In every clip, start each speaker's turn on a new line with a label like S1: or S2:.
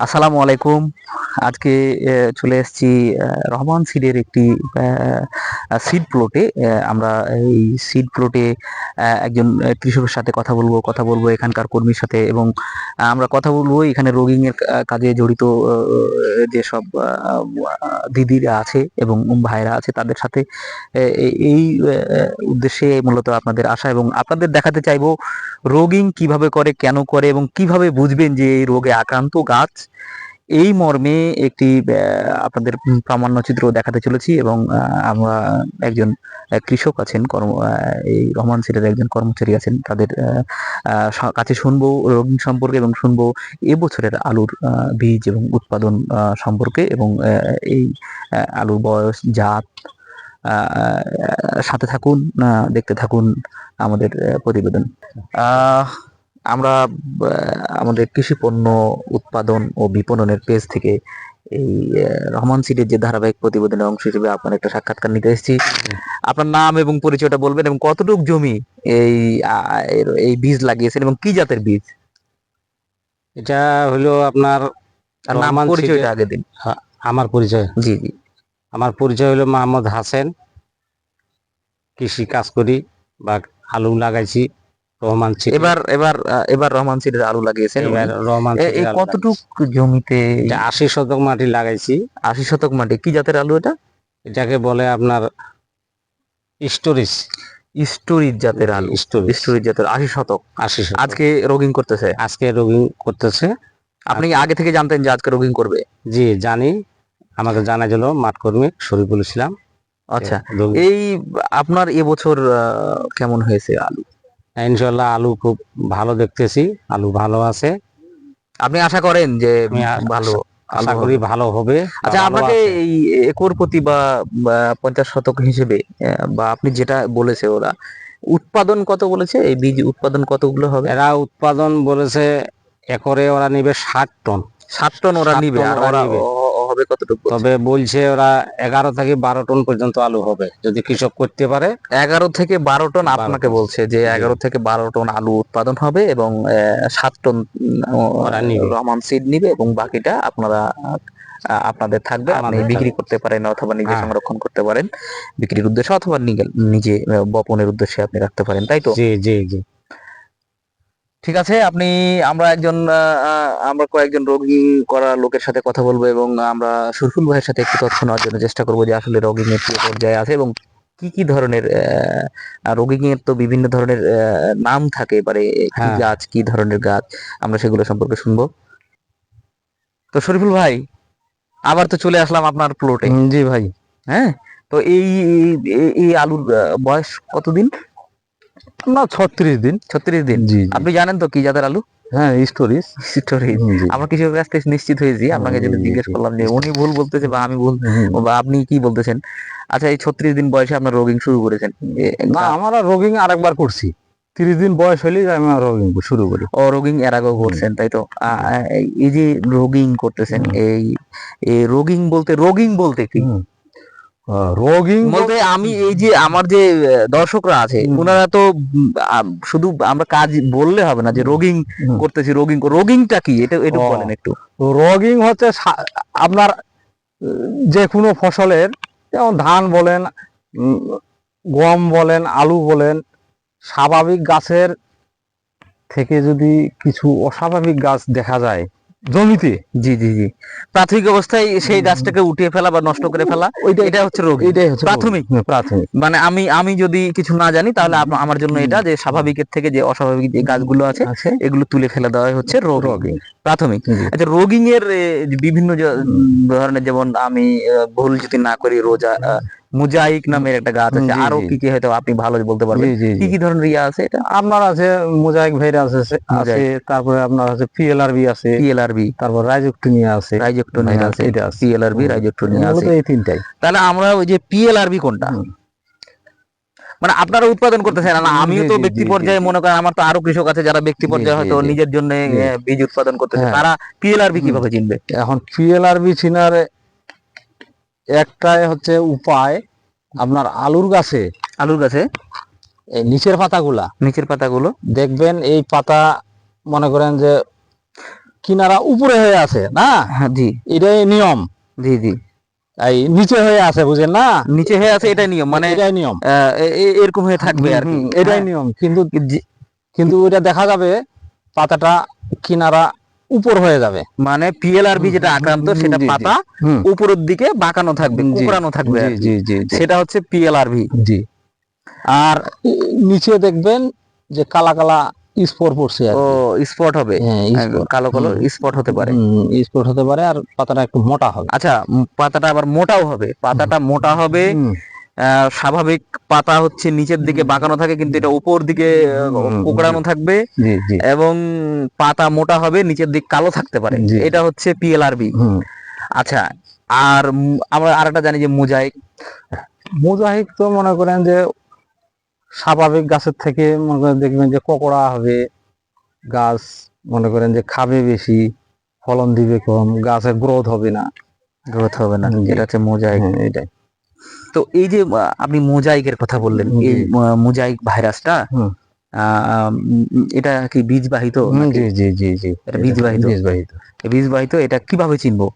S1: আসসালামু আলাইকুম। আজকে চলে এসেছি রহমান সিডের একটি সিড প্লটে আমরা এই সিড প্লটে একজন কৃষকের সাথে কথা বলব কথা বলব এখানকার কর্মীর সাথে এবং আমরা কথা বলব এখানে রোগিং এর কাজে জড়িত যেসব দিদিরা আছে এবং ভাইরা আছে তাদের সাথে এই- উদ্দেশ্যে মূলত আপনাদের আশা এবং আপনাদের দেখাতে চাইব রোগিং কীভাবে করে, কেন করে এবং কীভাবে বুঝবেন যে এই রোগে আক্রান্ত গাছ এই মর্মে একটি আপনাদের প্রামাণ্য চিত্র দেখাতে চলেছি এবং আমরা একজন কৃষক আছেন, কর্ম এই রহমান সিটের একজন কর্মচারী আছেন, তাদের কাছে শুনব রোগী সম্পর্কে এবং শুনব এবছরের আলুর বীজ এবং উৎপাদন সম্পর্কে এবং এই আলুর বয়স, জাত সাথে থাকুন দেখতে থাকুন আমাদের প্রতিবেদন। আমরা আমাদের কৃষি পণ্য উৎপাদন ও বিপণনের পেজ থেকে এই রহমান সিটের যে ধারাবাহিক প্রতিবেদনের অংশ হিসেবে আপনার একটা সাক্ষাৎকার নিতে এসেছি। আপনার নাম এবং পরিচয়টা বলবেন এবং কতটুকু জমি এই এই বীজ লাগিয়েছেন এবং কি জাতের বীজ?
S2: এটা হলো আপনার
S1: নাম পরিচয়টা আগে দিন।
S2: আমার পরিচয়?
S1: জি জি।
S2: আমার পরিচয় হলো মোহাম্মদ হাসেন। কৃষি কাজ করি বা আলু লাগাইছি। রহমান
S1: এবার এবার এবার রহমান সিটের আলু লাগিয়েছেন।
S2: এবার রহমান
S1: এই কতটুকু জমিতে
S2: আশি শতক মাটি লাগাইছি।
S1: আশি শতক মাটি কি জাতের আলু এটা?
S2: এটাকে বলে আপনার স্টোরেজ।
S1: স্টোরিজ জাতের আলু।
S2: স্টোরেজ।
S1: স্টোরিজ জাতের আশি শতক।
S2: আশি শতক।
S1: আজকে রোগিং করতেছে?
S2: আজকে রোগী করতেছে।
S1: আপনি আগে থেকে জানতেন যে আজকে রোগিং করবে?
S2: জি জানি। আমাকে জানা গেল মাঠ কর্মী শরীফুল ইসলাম।
S1: আচ্ছা। এই আপনার এবছর আহ, কেমন হয়েছে আলু?
S2: ইনশাল্লাহ আলু খুব ভালো দেখতেছি আলু ভালো আছে।
S1: আপনি আশা করেন যে ভালো
S2: আশা করি ভালো হবে
S1: আচ্ছা আপনাকে এই একর প্রতি বা পঞ্চাশ শতক হিসেবে বা আপনি যেটা বলেছে ওরা উৎপাদন কত বলেছে? এই বীজ উৎপাদন কতগুলো হবে?
S2: এরা উৎপাদন বলেছে একরে ওরা নিবে ষাট টন।
S1: সাত টন ওরা নিবে আর
S2: ওরা
S1: হবে কতটুকু
S2: তবে বলছে ওরা এগারো থেকে বারো টন পর্যন্ত আলু হবে যদি কৃষক করতে পারে।
S1: এগারো থেকে বারো টন আপনাকে বলছে যে এগারো থেকে বারো টন আলু উৎপাদন হবে এবং সাত টন রহমান সিড নিবে এবং বাকিটা আপনারা আপনাদের থাকবে। আপনি বিক্রি করতে পারেন অথবা নিজে
S2: হ্যাঁ।
S1: সংরক্ষণ করতে পারেন। বিক্রির উদ্দেশ্যে অথবা নিজে- নিজে বপনের উদ্দেশ্যে আপনি রাখতে পারেন তাই তো?
S2: জি জি জি।
S1: ঠিক আছে আপনি আমরা একজন আমরা কয়েকজন রোগী করা লোকের সাথে কথা বলব এবং আমরা সুরফুল ভাইয়ের সাথে একটু তথ্য নেওয়ার জন্য চেষ্টা করব যে আসলে রোগী এর কি পর্যায়ে আছে এবং কি কি ধরনের রোগী এর তো বিভিন্ন ধরনের নাম থাকে এবারে কি
S2: হ্যাঁ।
S1: গাছ কি ধরনের গাছ আমরা সেগুলো সম্পর্কে শুনব। তো শরীফুল ভাই আবার তো চলে আসলাম আপনার প্লটে
S2: জি ভাই।
S1: হ্যাঁ তো এই- এই আলুর বয়স কতদিন?
S2: না ছত্রিশ দিন
S1: ছত্রিশ দিন।
S2: জি
S1: আপনি জানেন তো কি জাতের আলু?
S2: হ্যাঁ স্টোরিজ
S1: স্টোরেজ আমরা কৃষকের কাছ থেকে নিশ্চিত হয়েছি আপনাকে জিজ্ঞেস করলাম যে উনি ভুল বলতেছে বা আমি ভুল বা আপনি কি বলতেছেন? আচ্ছা এই ছত্রিশ দিন বয়সে আপনার রোগিং শুরু করেছেন।
S2: না আমরা রোগিং আরেকবার করছি। তিরিশ দিন বয়স হলেই আমি রোগিং শুরু করি।
S1: ও রোগিং এর আগেও করছেন তাই তো? এই যে রোগিং করতেছেন এই রোগিং বলতে রোগিং বলতে কি?
S2: রোগিং
S1: বলতে আমি এই যে আমার যে দর্শকরা আছে ওনারা তো শুধু আমরা কাজ বললে হবে না যে রোগিং করতেছি রোগিং রোগিংটা কি? এটা একটু বলেন একটু।
S2: রোগিং হচ্ছে আপনার যে কোনো ফসলের যেমন ধান বলেন গম বলেন আলু বলেন স্বাভাবিক গাছের থেকে যদি কিছু অস্বাভাবিক গাছ দেখা যায় জমিতে?
S1: জি জি জি। প্রাথমিক অবস্থায় সেই গাছটাকে উঠিয়ে ফেলা বা নষ্ট করে ফেলা এটা হচ্ছে রোগ।
S2: এটাই হচ্ছে
S1: প্রাথমিক।
S2: প্রাথমিক।
S1: মানে আমি আমি যদি কিছু না জানি তাহলে আমার জন্য এটা যে স্বাভাবিকের থেকে যে অস্বাভাবিক যে গাছগুলো আছে এগুলো তুলে ফেলে দেওয়া হচ্ছে রোগ। প্রাথমিক। আচ্ছা রোগিং এর বিভিন্ন ধরনের যেমন আমি ভুল যদি না করি রোজা মুজাইক নামের একটা গাছ আছে।
S2: আরও
S1: কি কি হয়তো আপনি ভালো বলতে পারবেন। কি কি ধরনের ইয়া আছে এটা?
S2: আপনার আছে মোজাইক ভাইরা আছে আছে তারপরে আপনার আছে পিএলআরবি আছে
S1: পিএলআরবি
S2: তারপর রাইজোকটিনিয়া আছে।
S1: রাইজোক্টোনিয়া আছে।
S2: এটা আছে।
S1: পিএলআরবি রাইজোক্টোনিয়া আছে।
S2: এই তিনটাই।
S1: তাহলে আমরা ওই যে পিএলআরবি কোনটা? মানে আপনারা উৎপাদন করতেছেন না আমিও তো ব্যক্তি পর্যায়ে মনে করেন আমার তো আরও কৃষক আছে যারা ব্যক্তি পর্যায়ে হয়তো নিজের জন্য বীজ উৎপাদন করতেছে।
S2: হ্যাঁ।
S1: তারা পিএলআরবি কীভাবে চিনবে?
S2: এখন পিএলআরবি চিনার একটাই হচ্ছে উপায় আপনার আলুর গাছে।
S1: আলুর গাছে?
S2: এই নিচের পাতাগুলা।
S1: নিচের পাতাগুলো?
S2: দেখবেন এই পাতা মনে করেন যে কিনারা উপরে হয়ে আছে না?
S1: হ্যাঁ জি।
S2: এটাই নিয়ম।
S1: জি জি।
S2: এই নিচে হয়ে আছে বুঝেন না?
S1: নিচে হয়ে আছে এটাই নিয়ম। মানে
S2: এটাই নিয়ম।
S1: এরকম হয়ে থাকবে আর
S2: এটাই
S1: হ্যাঁ।
S2: নিয়ম। কিন্তু কিন্তু এটা দেখা যাবে পাতাটা কিনারা উপর হয়ে যাবে।
S1: মানে পিএলআরবি যেটা আক্রান্ত সেটা। পাতা উপরের দিকে বাঁকানো থাকবে কুকড়ানো থাকবে আর
S2: জি
S1: সেটা হচ্ছে পিএলআরভি
S2: জি। আর নিচে দেখবেন যে কালা কালা স্পোর পড়ছে আর
S1: ও স্পট হবে?
S2: হ্যাঁ
S1: কালো কালো স্পট হতে পারে।
S2: স্পোর হতে পারে আর পাতাটা একটু মোটা হবে।
S1: আচ্ছা পাতাটা আবার মোটাও হবে। পাতাটা মোটা হবে। স্বাভাবিক পাতা হচ্ছে নিচের দিকে বাঁকানো থাকে কিন্তু এটা উপর দিকে কোকড়ানো থাকবে এবং পাতা মোটা হবে নিচের দিক কালো থাকতে পারে। এটা হচ্ছে পিএলআরবি আচ্ছা আর আমরা আরেকটা জানি যে মোজাইক।
S2: মোজাহিক তো মনে করেন যে স্বাভাবিক গাছের থেকে মনে করেন দেখবেন যে ককড়া হবে গাছ মনে করেন যে খাবে বেশি ফলন দিবে কম গাছের গ্রোথ হবে না।
S1: গ্রোথ হবে না। এটা হচ্ছে মোজাইক।
S2: হ্যাঁ, এটাই।
S1: তো এই যে আপনি মোজাইকের কথা বললেন এই মোজাইক ভাইরাসটা এটা কি বীজবাহিত
S2: হুম,
S1: নাকি?
S2: জি জি জি জি।
S1: এটা বীজবাহিত?
S2: বীজবাহিত।
S1: বীজবাহিত এটা কীভাবে চিনবো?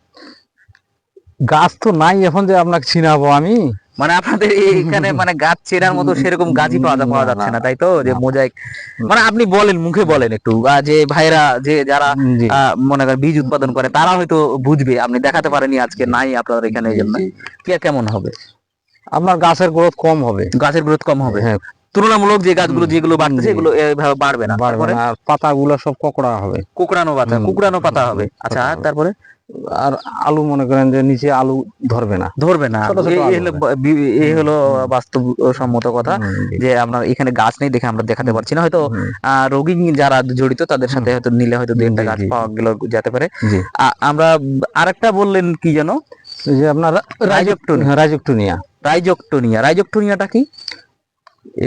S2: গাছ তো নাই এখন যে আপনাকে চিনাবো আমি।
S1: মানে আপনাদের এখানে মানে গাছ চেনার মতো সেরকম গাছই পাওয়া পাওয়া যাচ্ছে
S2: না,
S1: তাই তো? যে মোজাইক মানে আপনি বলেন মুখে বলেন একটু। যে ভাইরা যে যারা মনে করেন বীজ উৎপাদন করে তারা হয়তো বুঝবে। আপনি দেখাতে পারেনি আজকে নাই আপনার এখানে এই জন্য।
S2: জি।
S1: কে কেমন হবে?
S2: আপনার গাছের গ্রোথ কম হবে।
S1: গাছের গ্রোথ কম হবে।
S2: হ্যাঁ।
S1: তুলনামূলক যে গাছগুলো যেগুলো বাড়তেছে। এগুলো এভাবে বাড়বে না।
S2: বাড়বে আর পাতাগুলো সব ককড়া হবে।
S1: কুকড়ানো পাতা কুকড়ানো পাতা হবে। আচ্ছা আর তারপরে?
S2: আর আলু মনে করেন যে নিচে আলু ধরবে না।
S1: ধরবে না। এই- হলো। বাস্তব সম্মত কথা যে আপনার এখানে গাছ নেই দেখে আমরা দেখাতে পারছি না। হয়তো আহ, রোগী যারা জড়িত তাদের সাথে হয়তো নিলে হয়তো দু একটা গাছ পাওয়া গেল যেতে পারে। আমরা আরেকটা বললেন কি যেন?
S2: যে আপনার
S1: রাইজোকটোনিয়া।
S2: রাইজোকটোনিয়া।
S1: রাইজোকটোনিয়া। রাইজোকটোনিয়াটা কি?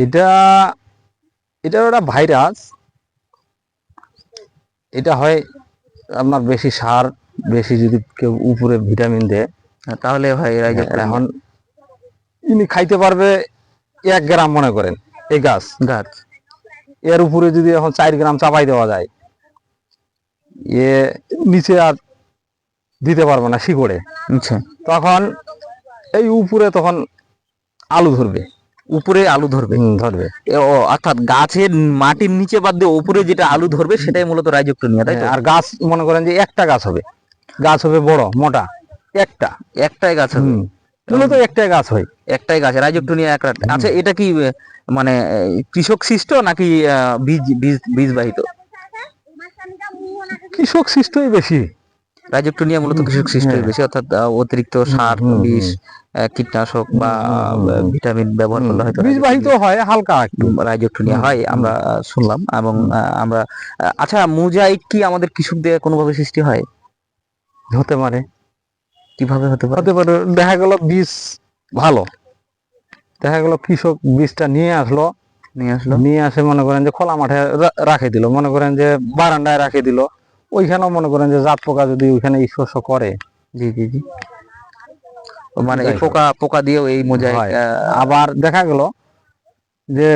S2: এটা এটা একটা ভাইরাস। এটা হয় আপনার বেশি সার বেশি যদি কেউ উপরে ভিটামিন দেয়
S1: হ্যাঁ, তাহলে হয় রাইজোকটোনিয়া
S2: এখন ইনি খাইতে পারবে এক গ্রাম মনে করেন এই গাছ।
S1: গাছ।
S2: এর উপরে যদি এখন চার গ্রাম চাপাই দেওয়া যায় এ নিচে আর দিতে পারবে না শিকড়ে।
S1: আচ্ছা।
S2: তখন এই উপরে তখন আলু ধরবে।
S1: উপরে আলু ধরবে।
S2: ধরবে।
S1: অর্থাৎ গাছের মাটির নিচে বাদ দিয়ে উপরে যেটা আলু ধরবে সেটাই মূলত রাইজোকটোনিয়া তাই
S2: আর গাছ মনে করেন যে একটা গাছ হবে। গাছ হবে বড় মোটা। একটা
S1: একটাই গাছ হবে।
S2: মূলত একটাই গাছ হয়।
S1: একটাই গাছ রাইজোকটোনিয়া একটা আচ্ছা এটা কি মানে কৃষক সৃষ্ট নাকি আহ, বীজ বীজ বীজবাহিত?
S2: কৃষক সৃষ্টই বেশি।
S1: রাইজোকটোনিয়া মূলত কৃষক সৃষ্টই
S2: হ্যাঁ।
S1: বেশি অর্থাৎ অতিরিক্ত সার বিষ কীটনাশক বা। ভিটামিন ব্যবহার করলে হয়তো
S2: বীজবাহিত হয় হালকা একটু।
S1: রাইজোকটোনিয়া হয় আমরা শুনলাম এবং আমরা আচ্ছা মোজাইক কি আমাদের কৃষকদের কোনোভাবে সৃষ্টি হয়?
S2: হতে পারে।
S1: কীভাবে হতে পারে?
S2: হতে পারে দেখা গেল বীজ ভালো। দেখা গেল কৃষক বীজটা নিয়ে আসলো।
S1: নিয়ে আসলো।
S2: নিয়ে আসে মনে করেন যে খোলা মাঠে রাখে দিল। মনে করেন যে বারান্দায় রাখে দিল। ওইখানেও মনে করেন যে জাত পোকা যদি ওইখানে স্পর্শ করে।
S1: জি জি জি। মানে এই পোকা পোকা দিয়েও এই মোজাইক
S2: আবার দেখা গেল যে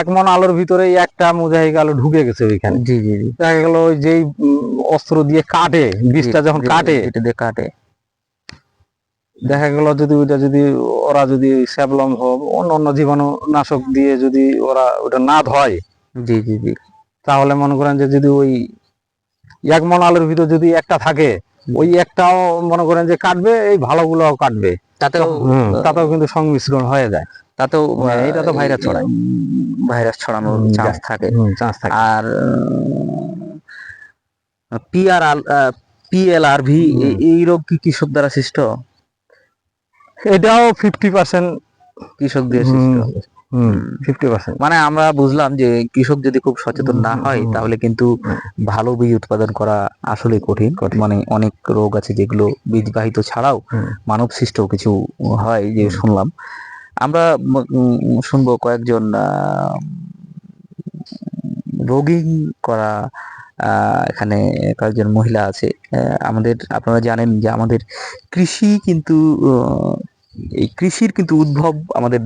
S2: এক মন আলোর ভিতরে একটা মুজাহিক আলো ঢুকে গেছে ওইখানে।
S1: জি জি জি।
S2: দেখা গেল ওই যেই অস্ত্র দিয়ে কাটে বীজটা যখন কাটে
S1: এটা দিয়ে কাটে।
S2: দেখা গেল যদি ওইটা যদি ওরা যদি স্যাবলম হোক অন্য অন্য জীবাণু নাশক দিয়ে যদি ওরা ওটা না ধয়
S1: জি জি জি।
S2: তাহলে মনে করেন যে যদি ওই এক মন আলুর ভিতর যদি একটা থাকে ওই একটাও মনে করেন যে কাটবে এই ভালোগুলোও কাটবে।
S1: তাতেও
S2: তাতেও কিন্তু সংমিশ্রণ হয়ে যায়।
S1: তাতেও
S2: হ্যাঁ, এটা তো ভাইরাস ছড়ায়।
S1: ভাইরাস ছড়ানোর চান্স থাকে।
S2: চান্স থাকে।
S1: আর পিআর পিএলআরভি
S2: হুম।
S1: এই রোগ কি কৃষক দ্বারা সৃষ্ট?
S2: এটাও ফিফটি পার্সেন্ট
S1: কৃষক দিয়ে সৃষ্ট।
S2: ফিফটি পার্সেন্ট
S1: মানে আমরা বুঝলাম যে কৃষক যদি খুব সচেতন না হয়। তাহলে কিন্তু ভালো বীজ উৎপাদন করা আসলে কঠিন। মানে অনেক রোগ আছে যেগুলো বীজবাহিত ছাড়াও। মানব সৃষ্ট কিছু হয় যে শুনলাম। আমরা শুনব কয়েকজন রোগিং করা আহ, এখানে কয়েকজন মহিলা আছে। আমাদের আপনারা জানেন যে আমাদের কৃষি কিন্তু আহ, এই কৃষির কিন্তু উদ্ভব আমাদের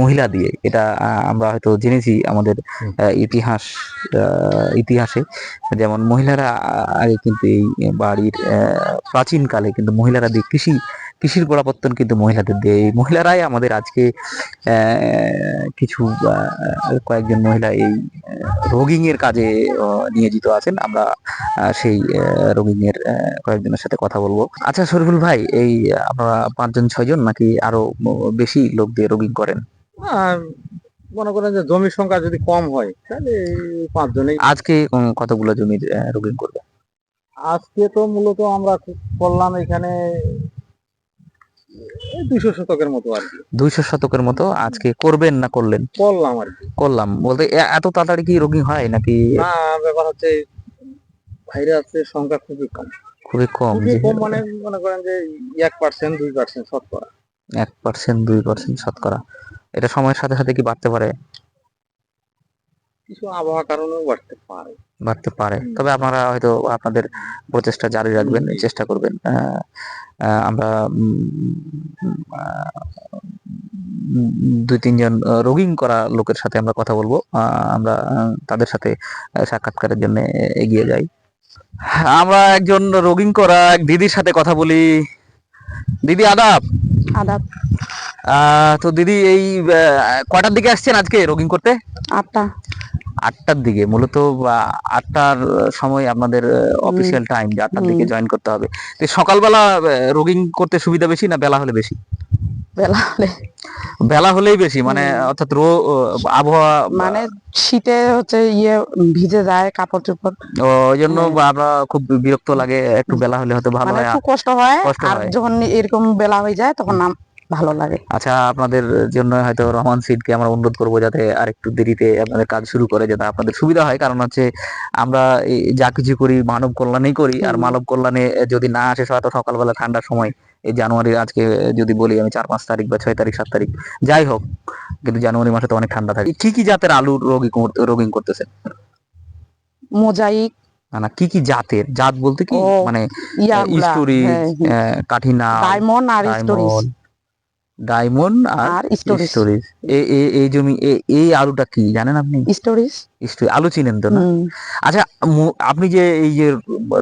S1: মহিলা দিয়ে। এটা আমরা হয়তো জেনেছি আমাদের ইতিহাস ইতিহাসে। যেমন মহিলারা আগে কিন্তু এই বাড়ির প্রাচীন কালে কিন্তু মহিলারা দিয়ে কৃষি, কৃষির গোড়াপত্তন কিন্তু মহিলাদের দিয়ে। এই মহিলারাই আমাদের আজকে কিছু কয়েকজন মহিলা এই রোগিং এর কাজে নিয়োজিত আছেন। আমরা সেই রোগিং এর কয়েকজনের সাথে কথা বলব। আচ্ছা শরীফুল ভাই এই আপনারা পাঁচজন ছয়জন নাকি আরও বেশি লোক দিয়ে রোগিং করেন?
S2: মনে করেন যে জমির সংখ্যা যদি কম হয় তাহলে এই পাঁচজনেই
S1: আজকে কতগুলো জমির রোগিং করবে?
S2: আজকে তো মূলত আমরা করলাম এখানে দুইশো শতকের মতো আর কি।
S1: দুইশো শতকের মতো আজকে করবেন না করলেন?
S2: করলাম আর কি।
S1: করলাম। বলতে এত তাড়াতাড়ি কি রোগী হয় নাকি?
S2: না ব্যাপার হচ্ছে ভাইরাসের সংখ্যা খুবই কম।
S1: খুবই কম
S2: কম মানে মনে করেন যে এক পার্সেন্ট দুই পার্সেন্ট শতকরা।
S1: এক পার্সেন্ট দুই পার্সেন্ট শতকরা। এটা সময়ের সাথে সাথে কি বাড়তে পারে?
S2: কিছু আবহাওয়া কারণেও বাড়তে পারে।
S1: বাড়তে পারে। তবে আপনারা হয়তো আপনাদের প্রচেষ্টা জারি রাখবেন চেষ্টা করবেন। আমরা দুই তিনজন রোগিং করা লোকের সাথে আমরা কথা বলব। আমরা তাদের সাথে সাক্ষাৎকারের জন্য এগিয়ে যাই। আমরা একজন রোগিং করা এক দিদির সাথে কথা বলি। দিদি আদাব।
S3: আদাব।
S1: তো দিদি এই কটার দিকে আসছেন আজকে রোগিং করতে?
S3: আটটা।
S1: আটটার দিকে মূলত আটটার সময় আপনাদের অফিসিয়াল টাইম যে আটটার দিকে জয়েন করতে হবে। তো সকালবেলা রোগিং করতে সুবিধা বেশি না বেলা হলে বেশি?
S3: বেলা হলে।
S1: বেলা হলেই বেশি মানে অর্থাৎ রো আবহাওয়া
S3: মানে শীতে হচ্ছে ইয়ে ভিজে যায় কাপড় চোপড়
S1: ও, ওই জন্য। আমরা খুব বিরক্ত লাগে একটু বেলা হলে হয়তো ভালো
S3: মানে
S1: হয়
S3: খুব কষ্ট হয়। আর। যখন এরকম বেলা হয়ে যায় তখন ভালো লাগে।
S1: আচ্ছা আপনাদের জন্য হয়তো রহমান সিটকে আমরা অনুরোধ করব যাতে আর একটু দেরিতে আপনাদের কাজ শুরু করে যাতে আপনাদের সুবিধা হয়। কারণ হচ্ছে আমরা এই যা কিছু করি মানব কল্যাণেই করি। আর মানব কল্যাণে যদি না আসে হয়তো সকালবেলা ঠান্ডার সময় এই জানুয়ারির আজকে যদি বলি আমি চার পাঁচ তারিখ বা ছয় তারিখ সাত তারিখ যাই হোক কিন্তু জানুয়ারি মাসে তো অনেক ঠান্ডা থাকে। কি কি জাতের আলুর রোগী রোগিং করতেছেন?
S3: মোজাইক।
S1: না কি কি জাতের? জাত বলতে কি? মানে
S3: ইয়াগুলা
S1: স্টোরি কাঠিনা
S3: ডায়মন্ড আর স্টোরিজ
S1: ডায়মন্ড আর
S3: স্টোরিজ
S1: এই জমি এই আলুটা কি জানেন আপনি?
S3: স্টোরিজ
S1: স্টোরি আলু চিনেন তো না? আচ্ছা আপনি যে এই যে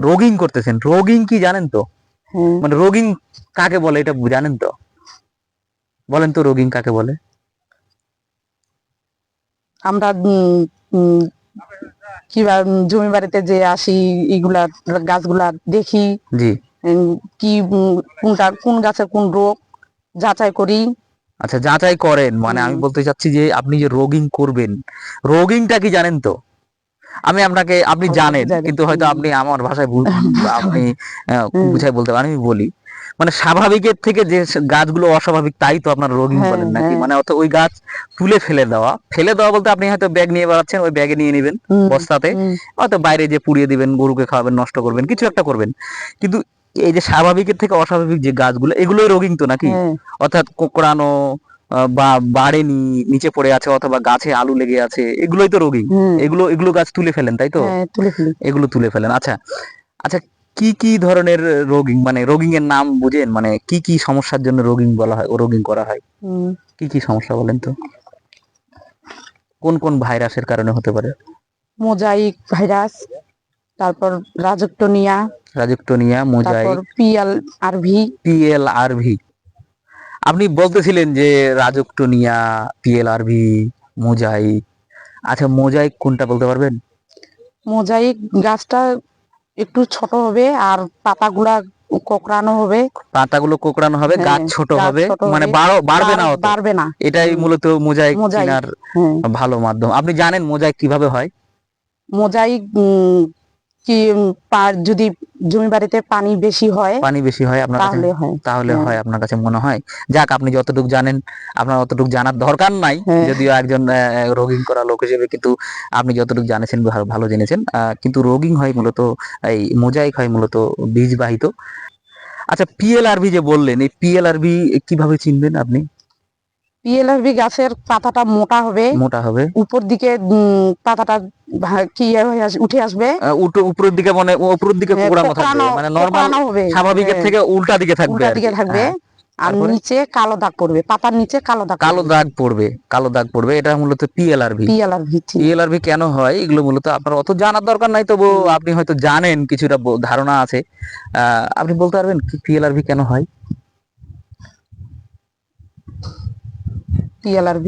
S1: রোগিং করতেছেন রোগিং কি জানেন তো?
S3: হ্যাঁ।
S1: মানে রোগিং কাকে বলে এটা জানেন তো? বলেন তো রোগিং কাকে বলে?
S3: আমরা কিবা উম, জমি বাড়িতে যে আসি এগুলা গাছগুলা দেখি।
S1: জি।
S3: কি কোনটা কোন গাছের কোন রোগ? যাচাই করি।
S1: আচ্ছা যাচাই করেন। মানে আমি বলতে চাচ্ছি যে আপনি যে রোগিং করবেন রোগিংটা কি জানেন তো? আমি আপনাকে আপনি জানেন কিন্তু হয়তো আপনি আমার ভাষায় আপনি বুঝাই বলতে পারেন আমি বলি। মানে স্বাভাবিকের থেকে যে গাছগুলো অস্বাভাবিক তাই তো আপনার রোগিং
S3: হ্যাঁ,
S1: বলেন নাকি?
S3: হ্যাঁ।
S1: মানে অত ওই গাছ তুলে ফেলে দেওয়া। ফেলে দেওয়া বলতে আপনি হয়তো ব্যাগ নিয়ে বেড়াচ্ছেন ওই ব্যাগে নিয়ে নেবেন বস্তাতে। হয়তো বাইরে যে পুড়িয়ে দিবেন গরুকে খাওয়াবেন নষ্ট করবেন কিছু একটা করবেন। কিন্তু এই যে স্বাভাবিকের থেকে অস্বাভাবিক যে গাছগুলো এগুলোই রোগিং তো নাকি?
S3: হ্যাঁ,
S1: অর্থাৎ কোকড়ানো বা বাড়েনি নিচে পড়ে আছে অথবা গাছে আলু লেগে আছে এগুলোই তো রোগিং। এগুলো এগুলো গাছ তুলে ফেলেন তাই তো?
S3: হ্যাঁ,
S1: এগুলো তুলে ফেলেন আচ্ছা। আচ্ছা কি কি ধরনের রোগিং মানে রোগিং এর নাম বুঝেন মানে কি কি সমস্যার জন্য রোগিং বলা হয় ও রোগিং করা হয়? কি কি সমস্যা বলেন তো? কোন কোন ভাইরাসের কারণে হতে পারে?
S3: Mosaic virus. তারপর রাজকটনিয়া
S1: রাজুক্টোনিয়া মোজাই
S3: তারপর পিএল আরভি।
S1: পিএলআরভি আপনি বলতেছিলেন যে রাজুক্টোনিয়া পিএলআরভি মোজাইক। আচ্ছা মোজাইক কোনটা বলতে পারবেন?
S3: মোজাইক গাছটা একটু ছোট হবে আর পাতাগুলা কোকড়ানো হবে।
S1: পাতাগুলো কোকড়ানো হবে
S3: হ্যাঁ,
S1: গাছ ছোট হবে। মানে বাড়ো বাড়বে না
S3: বাড়বে না।
S1: এটাই মূলত মোজাইক
S3: মোজাইক।
S1: চেনার
S3: হ্যাঁ।
S1: ভালো মাধ্যম। আপনি জানেন মোজাইক কীভাবে হয়?
S3: মোজাইক কি যদি জমি বাড়িতে পানি বেশি হয়
S1: পানি বেশি হয় আপনার কাছে
S3: তাহলে হয়।
S1: তাহলে
S3: হ্যাঁ।
S1: হয় আপনার কাছে মনে হয়। যাক আপনি যতটুকু জানেন আপনার অতটুকু জানার দরকার নাই।
S3: হ্যাঁ।
S1: যদিও একজন রোগিং করা লোক হিসেবে কিন্তু আপনি যতটুকু জানেছেন ভালো- ভালো জেনেছেন। কিন্তু রোগিং হয় মূলত এই মোজাইক হয় মূলত বীজবাহিত। আচ্ছা পিএলআরবি যে বললেন এই পিএলআরবি কীভাবে চিনবেন আপনি?
S3: পিএলআরবি গাছের পাতাটা মোটা হবে।
S1: মোটা হবে।
S3: উপর দিকে পাতাটা কি ইয়ে হয়ে উঠে আসবে।
S1: উপরের দিকে মানে উপরের দিকে
S3: হ্যাঁ,
S1: কোকড়ানো থাকবে। মানে নরমাল
S3: হবে।
S1: স্বাভাবিকের
S3: হ্যাঁ,
S1: থেকে উল্টা দিকে থাকবে
S3: উল্টা দিকে থাকবে।
S1: হ্যাঁ,
S3: আর নিচে কালো দাগ পড়বে। পাতার নিচে কালো দাগ
S1: কালো দাগ পড়বে কালো দাগ পড়বে। এটা মূলত পিএলআরভি
S3: পিএলআর ভিত্তি
S1: পিএলআরভি কেন হয়? এগুলো মূলত আপনার অত জানার দরকার নাই তবু আপনি হয়তো জানেন কিছুটা ধারণা আছে। আহ, আপনি বলতে পারবেন পিএলআরভি কেন হয়?
S3: পিএলআর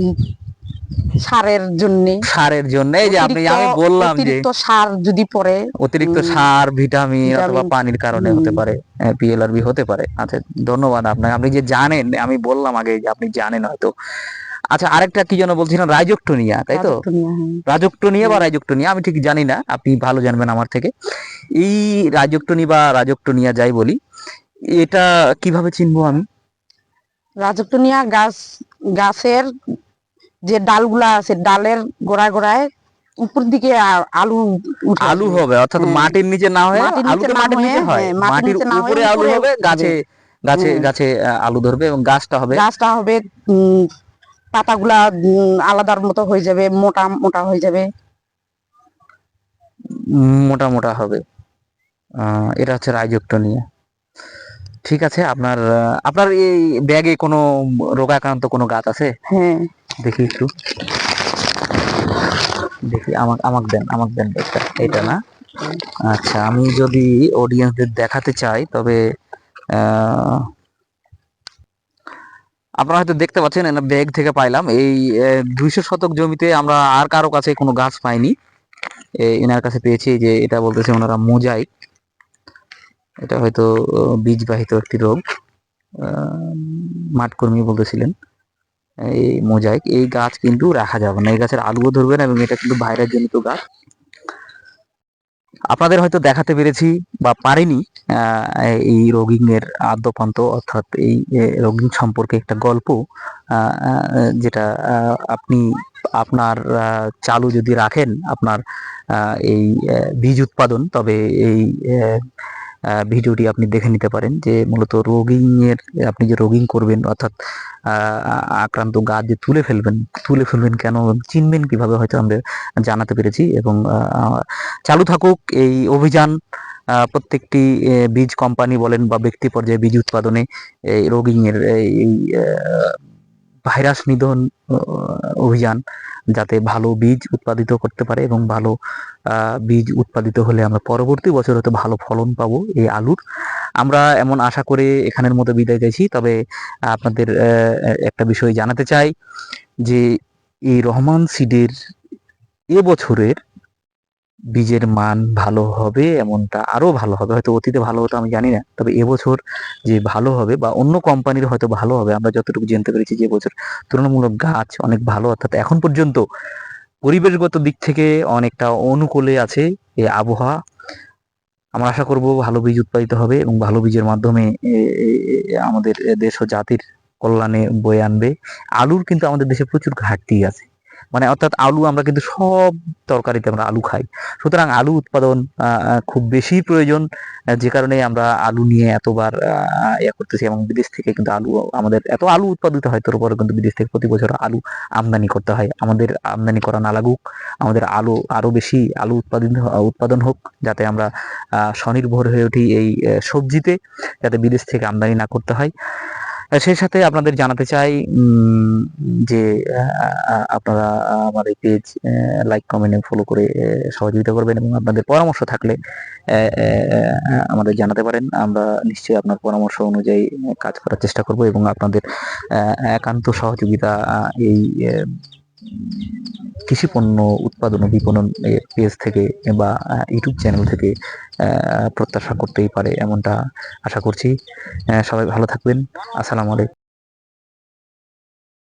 S3: সারের জন্য।
S1: সারের জন্য এই যে আপনি আমি বললাম যে
S3: অতিরিক্ত সার যদি পড়ে
S1: অতিরিক্ত সার ভিটামিন অথবা পানির কারণে হতে পারে পিএলআরবি হতে পারে। আচ্ছা ধন্যবাদ আপনাকে। আপনি যে জানেন আমি বললাম আগে যে আপনি জানেন হয়তো। আচ্ছা আরেকটা কি যেন বলছিলেন রাইজোক্টোনিয়া তাই তো?
S3: রাজকীয়, হ্যাঁ।
S1: রাজোক্টোনিয়া বা। রাইজোক্টোনিয়া আমি ঠিক জানি না আপনি ভালো জানবেন আমার থেকে। এই রাজোক্টোনি বা রাজোক্টোনিয়া যাই বলি এটা কীভাবে চিনবো আমি?
S3: রাজকটনিয়া গাছ গাছের যে ডালগুলা আছে ডালের গোড়ায় গোড়ায় উপর দিকে আলু
S1: আলু হবে অর্থাৎ। মাটির নিচে না হয়ে
S3: মাটির নিচে
S1: আলু তো মাটির নিচে
S3: হয়।
S1: হ্যাঁ,
S3: মাটির
S1: উপরে আলু হবে গাছে গাছে গাছে আলু ধরবে এবং গাছটা হবে।
S3: গাছটা হবে উম, পাতাগুলা আলাদার মতো হয়ে যাবে মোটা মোটা হয়ে যাবে।
S1: মোটা মোটা হবে। আহ, এটা হচ্ছে রাইজোক্টোনিয়া। ঠিক আছে আপনার আপনার এই ব্যাগে কোনো রোগাক্রান্ত কোনো গাছ আছে?
S3: হ্যাঁ।
S1: দেখি একটু। দেখি আমাকে আমাকে দেন আমাকে দেন এটা এটা না? আচ্ছা আমি যদি অডিয়েন্সদের দেখাতে চাই তবে আহ, আপনারা হয়তো দেখতে পাচ্ছেন এটা ব্যাগ থেকে পাইলাম। এই দুইশো শতক জমিতে আমরা আর কারও কাছে কোনো গাছ পাইনি। এনার কাছে পেয়েছি যে এটা বলতেছে ওনারা মোজাইক। এটা হয়তো বীজবাহিত একটি রোগ। মাঠকর্মী বলতেছিলেন। এই মোজাইক, এই গাছ কিন্তু রাখা যাবে না। এই গাছের আলুও ধরবে না এবং এটা কিন্তু ভাইরাস জনিত গাছ। আপনাদের হয়তো দেখাতে পেরেছি বা পারিনি এই রোগিং এর আদ্যপান্ত অর্থাৎ এই রোগিং সম্পর্কে একটা গল্প। যেটা আপনি আপনার চালু যদি রাখেন, আপনার এই বীজ উৎপাদন, তবে এই ভিডিওটি আপনি দেখে নিতে পারেন যে মূলত রোগিং এর আপনি যে রোগিং করবেন, অর্থাৎ আক্রান্ত গাছ যে তুলে ফেলবেন তুলে ফেলবেন কেন, চিনবেন কীভাবে হয়তো আমরা জানাতে পেরেছি এবং চালু থাকুক এই অভিযান প্রত্যেকটি বীজ কোম্পানি বলেন বা ব্যক্তি পর্যায়ে বীজ উৎপাদনে এই রোগিং এর এই ভাইরাস নিধন অভিযান যাতে ভালো বীজ উৎপাদিত করতে পারে এবং ভালো বীজ উৎপাদিত হলে আমরা পরবর্তী বছর হয়তো ভালো ফলন পাবো এই আলুর। আমরা এমন আশা করে এখানের মতো বিদায় চাইছি, তবে আপনাদের একটা বিষয় জানাতে চাই যে এই রহমান সিডের এবছরের বীজের মান ভালো হবে, এমনটা আরও ভালো হবে। হয়তো অতীতে ভালো হতো, আমি জানি না। তবে এবছর যে ভালো হবে বা অন্য কোম্পানির হয়তো ভালো হবে, আমরা যতটুকু জানতে পেরেছি যে বছর তুলনামূলক গাছ অনেক ভালো, অর্থাৎ এখন পর্যন্ত পরিবেশগত দিক থেকে অনেকটা অনুকূলে আছে এই আবহাওয়া। আমরা আশা করব ভালো বীজ উৎপাদিত হবে এবং ভালো বীজের মাধ্যমে আমাদের দেশ ও জাতির কল্যাণে বয়ে আনবে। আলুর কিন্তু আমাদের দেশে প্রচুর ঘাটতি আছে। মানে অর্থাৎ আলু আমরা কিন্তু সব তরকারিতে আমরা আলু খাই। সুতরাং আলু উৎপাদন খুব বেশি প্রয়োজন যে কারণে আমরা আলু নিয়ে এতবার ইয়ে করতেছি এবং বিদেশ থেকে কিন্তু আলু, আমাদের এত আলু উৎপাদিত হয়, তার উপরে কিন্তু বিদেশ থেকে প্রতি বছর আলু আমদানি করতে হয়। আমাদের আমদানি করা না লাগুক, আমাদের আলু আরও বেশি আলু উৎপাদন উৎপাদন হোক, যাতে আমরা স্বনির্ভর হয়ে উঠি এই সবজিতে, যাতে বিদেশ থেকে আমদানি না করতে হয়। সেই সাথে আপনাদের জানাতে চাই যে আপনারা আমার এই পেজ লাইক কমেন্ট ফলো করে সহযোগিতা করবেন এবং আপনাদের পরামর্শ থাকলে আমাদের জানাতে পারেন। আমরা নিশ্চয়ই আপনার পরামর্শ অনুযায়ী কাজ করার চেষ্টা করব এবং আপনাদের একান্ত সহযোগিতা এই কৃষি পণ্য উৎপাদন ও বিপণন পেজ থেকে বা ইউটিউব চ্যানেল থেকে প্রত্যাশা করতেই পারে এমনটা আশা করছি। সবাই ভালো থাকবেন। আসসালামু আলাইকুম।